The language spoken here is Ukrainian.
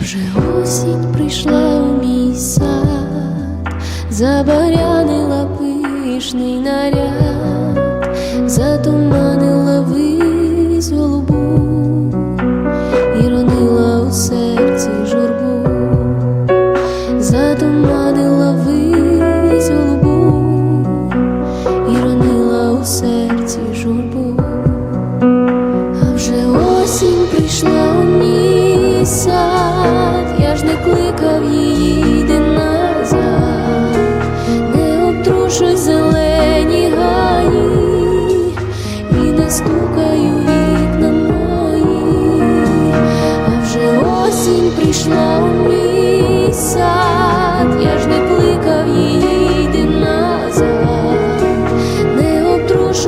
вже осінь прийшла у мій сад, забарянила пишний наряд, затуманила вись голубу і ронила у серці журбу, затуманила вись голубу і ронила у серці журбу, а вже осінь прийшла у мій сад. стукаю вікна мої, а вже осінь прийшла у мій сад, я ж не кликав її.